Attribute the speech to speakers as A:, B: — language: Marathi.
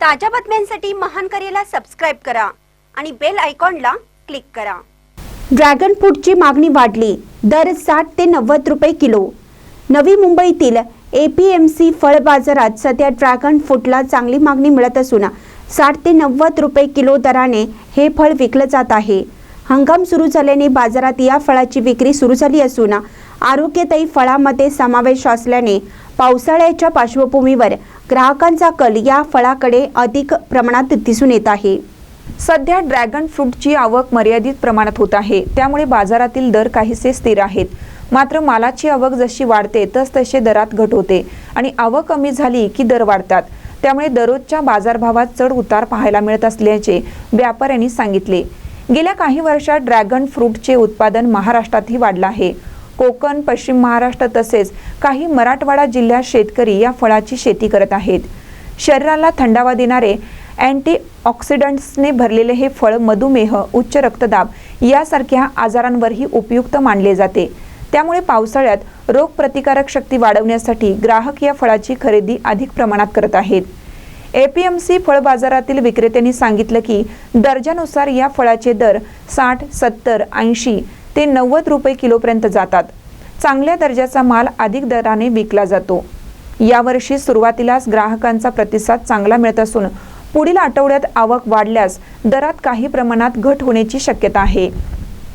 A: ताज्या बातम्यांसाठी महान करेला सबस्क्राईब करा आणि बेल आयकॉनला क्लिक करा. ड्रॅगन फ्रूटची मागणी वाढली. दर साठ ते नव्वद रुपये किलो. नवी मुंबईतील ए पी एम सी फळ बाजारात सध्या ड्रॅगन फ्रूटला चांगली मागणी मिळत असून साठ ते नव्वद रुपये किलो दराने हे फळ विकलं जात आहे. हंगाम सुरू झाल्याने बाजारात या फळाची विक्री सुरू झाली असून आरोग्यदायी फळामध्ये समावेश असल्याने पावसाळ्याच्या पार्श्वभूमीवर ग्राहकांचा कल या फळाकडे अधिक प्रमाणात दिसून येत आहे.
B: सध्या ड्रॅगन फ्रूटची आवक मर्यादित प्रमाणात होत आहे. त्यामुळे बाजारातील दर काहीसे स्थिर आहेत. मात्र मालाची आवक जशी वाढते तस तसे दरात घट होते आणि आवक कमी झाली की दर वाढतात. त्यामुळे दररोजच्या बाजारभावात चढ उतार पाहायला मिळत असल्याचे व्यापाऱ्यांनी सांगितले. गेल्या काही वर्षात ड्रॅगन फ्रूटचे उत्पादन महाराष्ट्रातही वाढलं आहे. कोकण पश्चिम महाराष्ट्र तसेच काही मराठवाडा जिल्ह्यात शेतकरी या फळाची शेती करत आहेत. शरीराला थंडावा देणारे अँटी ऑक्सिडंट्सने भरलेले हे फळ मधुमेह उच्च रक्तदाब यासारख्या आजारांवरही उपयुक्त मानले जाते. त्यामुळे पावसाळ्यात रोगप्रतिकारक शक्ती वाढवण्यासाठी ग्राहक या फळाची खरेदी अधिक प्रमाणात करत आहेत. एपीएमसी फळ बाजारातील विक्रेत्यांनी सांगितलं की दर्जानुसार या फळाचे दर साठ सत्तर ऐंशी ते नव्वद रुपये किलोपर्यंत जातात. चांगल्या दर्जाचा माल अधिक दराने विकला जातो. यावर्षी सुरुवातीलाच ग्राहकांचा प्रतिसाद चांगला मिळत असून पुढील आठवड्यात आवक वाढल्यास दरात काही प्रमाणात घट होण्याची शक्यता आहे.